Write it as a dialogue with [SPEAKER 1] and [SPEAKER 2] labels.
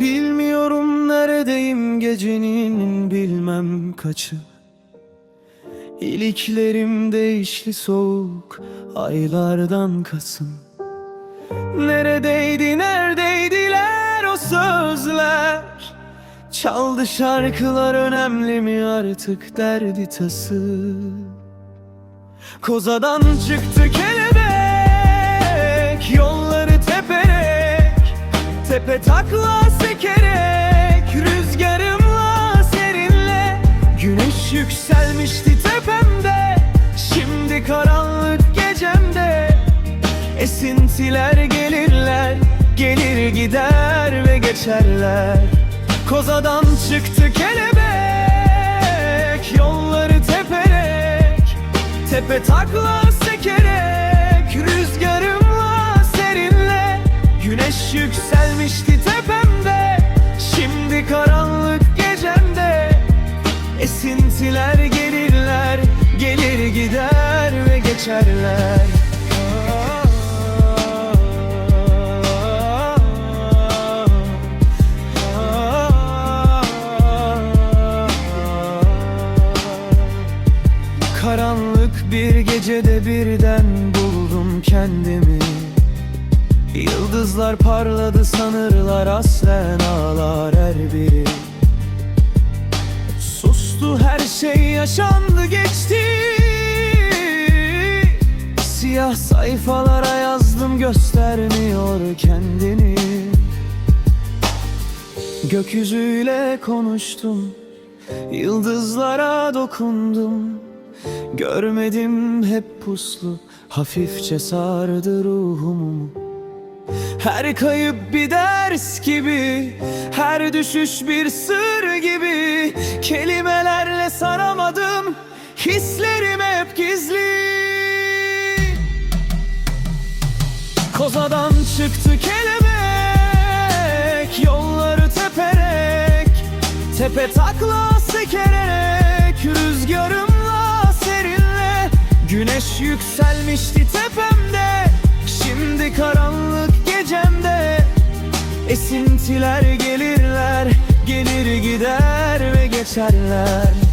[SPEAKER 1] Bilmiyorum neredeyim gecenin bilmem kaçı İliklerimde işli soğuk aylardan Kasım. Neredeydi neredeydiler o sözler? Çaldı şarkılar önemli mi artık derdi tası? Kozadan çıktı kelebek Yolları teperek Tepe takla Esintiler gelirler Gelir gider ve geçerler. Kozadan çıktı kelebek Yolları teperek Tepe takla sekerek Rüzgarımla serinle. Güneş yükselmişti tepemde Şimdi karanlık gecemde. Esintiler gelirler Gelir gider ve geçerler Karanlık bir gecede birden buldum kendimi. Yıldızlar parladı sanırlar aslen ağlar her biri. Sustu her şey yaşandı geçti. Siyah sayfalara yazdım göstermiyor kendini. Gökyüzüyle konuştum Yıldızlara dokundum Görmedim hep puslu Hafifçe sardı ruhumu. Her kayıp bir ders gibi Her düşüş bir sır gibi. Kelimelerle saramadım Hislerim hep gizli. Kozadan çıktı kelebek Yolları teperek Tepe takla sekerek serinle Güneş yükselmişti tepemde. Şimdi karanlık gecemde. Esintiler gelirler Gelir gider ve geçerler